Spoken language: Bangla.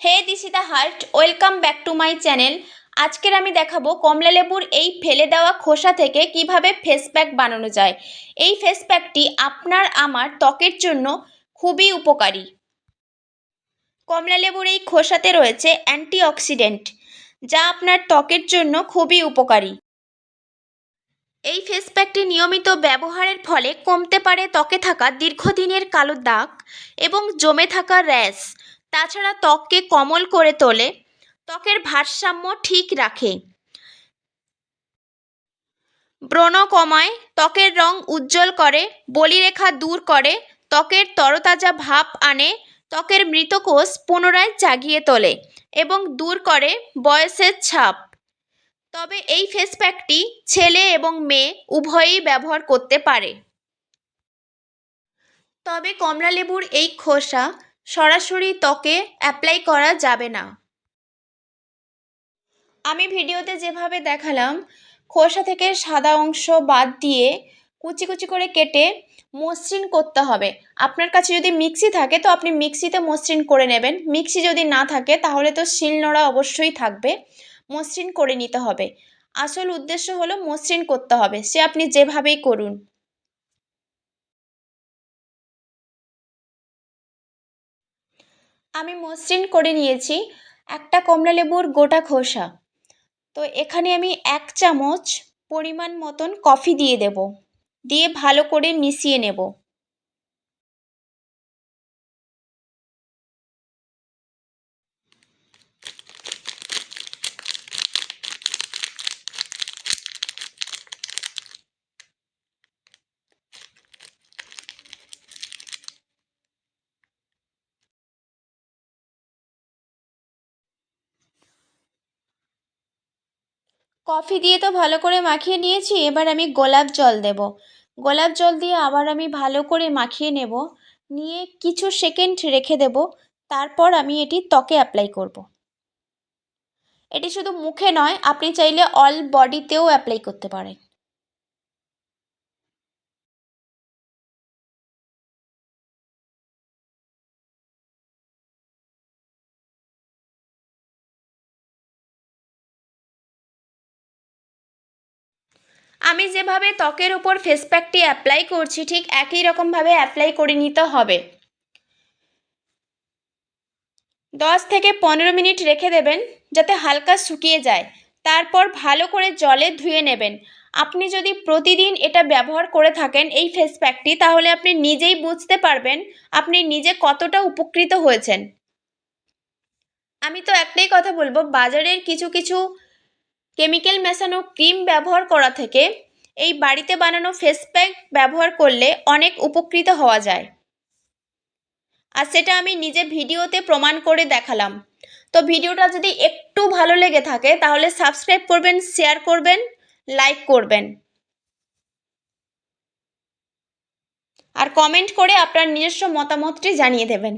Hey Dishita heart, welcome back to my channel. আজকের আমি দেখাবো কমলা লেবুর এই ফেলে দেওয়া খোসা থেকে কীভাবে ফেস প্যাক বানানো যায়। এই ফেস প্যাকটি আপনার আমার ত্বকের জন্য খুবই উপকারী। কমলা লেবুর এই খোসাতে রয়েছে অ্যান্টিঅক্সিডেন্ট, যা আপনার ত্বকের জন্য খুবই উপকারী। এই ফেস প্যাকটি নিয়মিত ব্যবহারের ফলে কমতে পারে ত্বকে থাকা দীর্ঘদিনের কালো দাগ এবং জমে থাকা র্যাশ তাছাড়া ত্বককে কোমল করে তোলে। ত্বকের ভারসাম্য ঠিক রাখে। ব্রণ কমায় ত্বকের রং উজ্জ্বল করে, বলিরেখা দূর করে, ত্বকের তরতাজা ভাব আনে, ত্বকের মৃত কোষ পুনরায় জাগিয়ে তোলে এবং দূর করে বয়সের ছাপ। তবে এই ফেস প্যাকটি ছেলে এবং মেয়ে উভয়েই ব্যবহার করতে পারে। তবে কমলালেবুর এই খোসা সরাসরি ত্বকে অ্যাপ্লাই করা যাবে না। আমি ভিডিওতে যেভাবে দেখালাম, খোসা থেকে সাদা অংশ বাদ দিয়ে কুচি কুচি করে কেটে মসৃণ করতে হবে। আপনার কাছে যদি মিক্সি থাকে, তো আপনি মিক্সিতে মসৃণ করে নেবেন। মিক্সি যদি না থাকে, তাহলে তো শিলনোড়া অবশ্যই থাকবে। মসৃণ করে নিতে হবে। আসল উদ্দেশ্য হলো মসৃণ করতে হবে। সে আপনি যেভাবেই করুন। আমি মসৃণ করে নিয়েছি একটা কমলা লেবুর গোটা খোসা। তো এখানে আমি এক চামচ পরিমাণ মতন কফি দিয়ে দেব। দিয়ে ভালো করে মিশিয়ে নেব। কফি দিয়ে তো ভালো করে মাখিয়ে নিয়েছি, এবার আমি গোলাপ জল দেব। গোলাপ জল দিয়ে আবার আমি ভালো করে মাখিয়ে নেব। নিয়ে কিছু সেকেন্ড রেখে দেব, তারপর আমি এটি ত্বকে অ্যাপ্লাই করব। এটি শুধু মুখে নয়, আপনি চাইলে অল বডিতেও অ্যাপ্লাই করতে পারেন। আমি যেভাবে ত্বকের উপর ফেস প্যাকটি অ্যাপ্লাই করছি, ঠিক একই রকমভাবে অ্যাপ্লাই করে নিতে হবে। দশ থেকে পনেরো মিনিট রেখে দেবেন, যাতে হালকা শুকিয়ে যায়। তারপর ভালো করে জলে ধুয়ে নেবেন। আপনি যদি প্রতিদিন এটা ব্যবহার করে থাকেন, এই ফেস প্যাকটি তাহলে আপনি নিজেই বুঝতে পারবেন আপনি নিজে কতটা উপকৃত হয়েছেন। আমি তো একটাই কথা বলব, বাজারের কিছু কিছু কেমিক্যাল মেশানো ক্রিম ব্যবহার করা থেকে এই বাড়িতে বানানো ফেস প্যাক ব্যবহার করলে অনেক উপকৃত হওয়া যায়। আর সেটা আমি নিজে ভিডিওতে প্রমাণ করে দেখালাম। তো ভিডিওটা যদি একটু ভালো লেগে থাকে, তাহলে সাবস্ক্রাইব করবেন শেয়ার করবেন লাইক করবেন। আর কমেন্ট করে আপনার নিজস্ব মতামতটি জানিয়ে দেবেন।